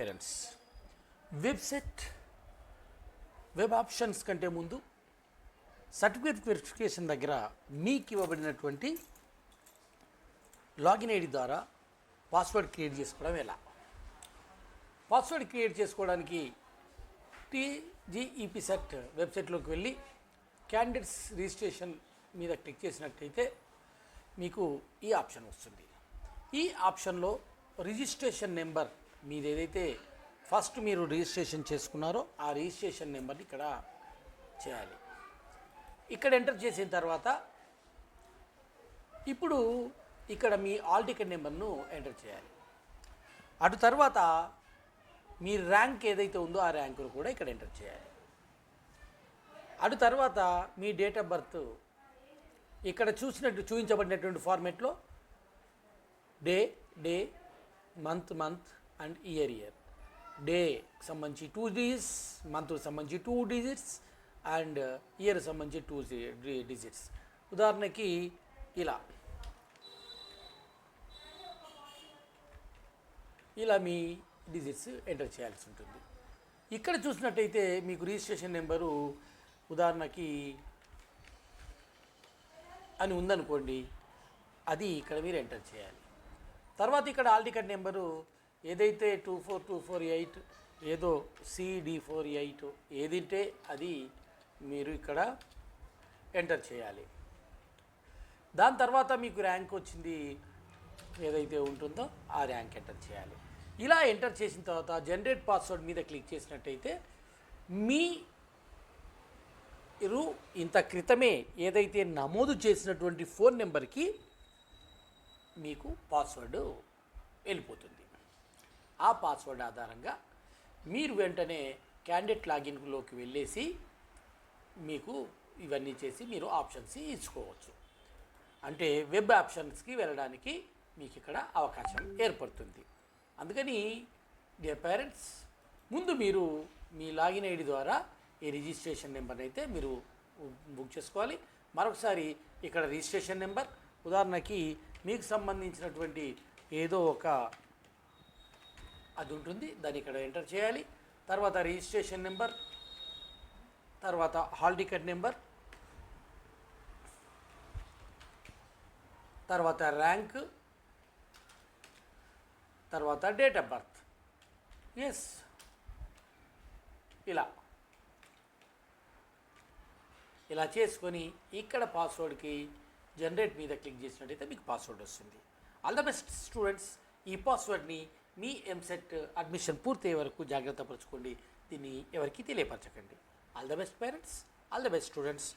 Parents website web options కంటే ముందు certificate verification దగ్గర మీకు ఇవ్వబడినటువంటి లాగిన్ ఐడి ద్వారా పాస్వర్డ్ క్రియేట్ చేసుకోవడం ఎలా? పాస్వర్డ్ క్రియేట్ చేసుకోవడానికి టీజీఈపీ సెట్ వెబ్సైట్లోకి వెళ్ళి క్యాండిడేట్స్ రిజిస్ట్రేషన్ మీద క్లిక్ చేసినట్టయితే మీకు ఈ ఆప్షన్ వస్తుంది. ఈ ఆప్షన్లో రిజిస్ట్రేషన్ నెంబర్ మీరు ఏదైతే ఫస్ట్ మీరు రిజిస్ట్రేషన్ చేసుకున్నారో ఆ రిజిస్ట్రేషన్ నెంబర్ని ఇక్కడ చేయాలి. ఇక్కడ ఎంటర్ చేసిన తర్వాత ఇప్పుడు ఇక్కడ మీ ఆల్ టికెట్ నెంబర్ను ఎంటర్ చేయాలి. అటు తర్వాత మీ ర్యాంక్ ఏదైతే ఉందో ఆ ర్యాంకును కూడా ఇక్కడ ఎంటర్ చేయాలి. అటు తర్వాత మీ డేట్ ఆఫ్ బర్త్ ఇక్కడ చూసినట్టు చూపించబడినటువంటి ఫార్మేట్లో day day month month and year year day సంబంధించి టూ డిజిట్స్ మంత్ సంబంధించి టూ డిజిట్స్ అండ్ ఇయర్ సంబంధించి టూ డిజిట్స్ ఉదాహరణకి ఇలా. ఇలా మీ డిజిట్స్ ఎంటర్ చేయాల్సి ఉంటుంది. ఇక్కడ చూసినట్టయితే మీకు రిజిస్ట్రేషన్ నెంబరు ఉదాహరణకి అని ఉందనుకోండి అది ఇక్కడ మీరు ఎంటర్ చేయాలి. తర్వాత ఇక్కడ ఆల్ టికెట్ నెంబరు ఏదైతే two four two four eight ఏదో సిడి ఫోర్ ఎయిట్ ఏదింటే అది మీరు ఇక్కడ ఎంటర్ చేయాలి. దాని తర్వాత మీకు ర్యాంక్ వచ్చింది ఏదైతే ఉంటుందో ఆ ర్యాంక్ ఎంటర్ చేయాలి. ఇలా ఎంటర్ చేసిన తర్వాత జనరేట్ పాస్వర్డ్ మీద క్లిక్ చేసినట్టయితే మీ మీరు ఇంత క్రితమే ఏదైతే నమోదు చేసినటువంటి ఫోన్ నెంబర్కి మీకు పాస్వర్డ్ వెళ్ళిపోతుంది. ఆ పాస్వర్డ్ ఆధారంగా మీరు వెంటనే క్యాండిడేట్ లాగిన్లోకి వెళ్ళేసి మీకు ఇవన్నీ చేసి మీరు ఆప్షన్స్ ఇచ్చుకోవచ్చు అంటే వెబ్ ఆప్షన్స్కి వెళ్ళడానికి మీకు ఇక్కడ అవకాశం ఏర్పడుతుంది. అందుకని డియర్ పేరెంట్స్ ముందు మీరు మీ లాగిన్ ఐడి ద్వారా ఈ రిజిస్ట్రేషన్ నెంబర్ అయితే మీరు బుక్ చేసుకోవాలి. మరొకసారి ఇక్కడ రిజిస్ట్రేషన్ నెంబర్ ఉదాహరణకి మీకు సంబంధించినటువంటి ఏదో ఒక అది ఉంటుంది. దాన్ని ఇక్కడ ఎంటర్ చేయాలి. తర్వాత రిజిస్ట్రేషన్ నెంబర్ తర్వాత హాల్ టికెట్ నెంబర్ తర్వాత ర్యాంక్ తర్వాత డేట్ ఆఫ్ బర్త్. ఎస్ ఇలా. ఇలా చేసుకొని ఇక్కడ పాస్వర్డ్కి జనరేట్ మీద క్లిక్ చేసినట్టయితే మీకు పాస్వర్డ్ వస్తుంది. ఆల్ ద బెస్ట్ స్టూడెంట్స్ ఈ పాస్వర్డ్ని మీ ఎంసెట్ అడ్మిషన్ పూర్తయ్యే వరకు జాగ్రత్త పరచుకోండి. దీన్ని ఎవరికి తెలియపరచకండి. All the best parents all the best students